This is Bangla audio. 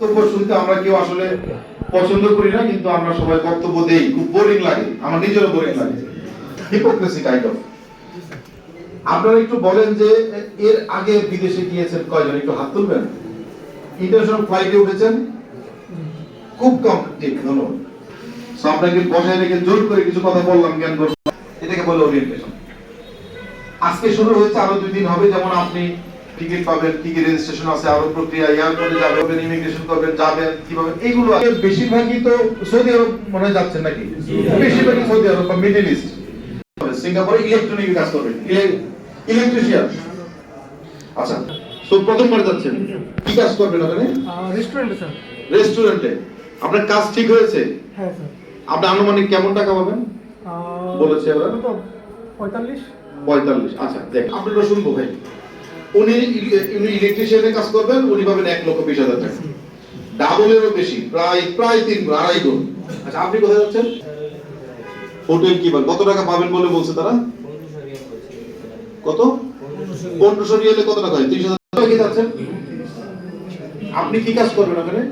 বক্তব্য শুনতে আমরা কেউ আসলে পছন্দ করি না, কিন্তু আমরা সবাই বক্তব্য দেই। খুব বোরিং লাগে, আমার নিজেরও বোরিং লাগে। হিপোক্রেসি আপনারা একটু বলেন যে, এর আগে বিদেশে গিয়েছেন কয়জন? একটু হাত তুলবেন। ইন্টারন্যাশনাল ফ্লাইটে উঠেছেন? খুব কম আপনাকে রেখে জোর করে কিছু কথা বললাম, জ্ঞান এটাকে বলে ওরিয়েন্টেশন আজকে শুরু হয়েছে, আরও দুই দিন হবে, যেমন আপনি টিকিট পাবেন টিকিট রেজিস্ট্রেশন আছে আরও প্রক্রিয়া এয়ারপোর্টে যাবেন ইমিগ্রেশন করবেন যাবেন কীভাবে এইগুলো বেশিরভাগই তো সৌদি আরব মনে হয় যাচ্ছেন নাকি? বেশিরভাগই সৌদি আরব বা মিডল ইস্ট সিঙ্গাপুরে ইলেকট্রনিক কাজ করবেন ইলেকট্রিশিয়ান আচ্ছা তো প্রথমবার যাচ্ছেন। কি কাজ করবেন ওখানে? রেস্টুরেন্টে স্যার রেস্টুরেন্টে আপনার কাজ ঠিক হয়েছে? হ্যাঁ স্যার আপনি আনুমানিক কেমন টাকা পাবেন? বলেছে ওরা? কত পঁয়তাল্লিশ। পঁয়তাল্লিশ আচ্ছা দেখ আপনারা শুনব ভাই। উনি উনি ইলেকট্রিশিয়ানের কাজ করবেন, উনি পাবেন এক লক্ষ বিশ হাজার টাকা। ডাবলেরও বেশি, প্রায় প্রায় তিন আড়াই গুণ। আচ্ছা আপনি কোথায় যাচ্ছেন? হোটেল কি কত টাকা পাবেন বলে বলছে তারা? কত? পনেরোশো রিয়ালে কত টাকা হয়? তিরিশ হাজার টাকা যাচ্ছেন? আপনি কি কাজ করবেন ওখানে?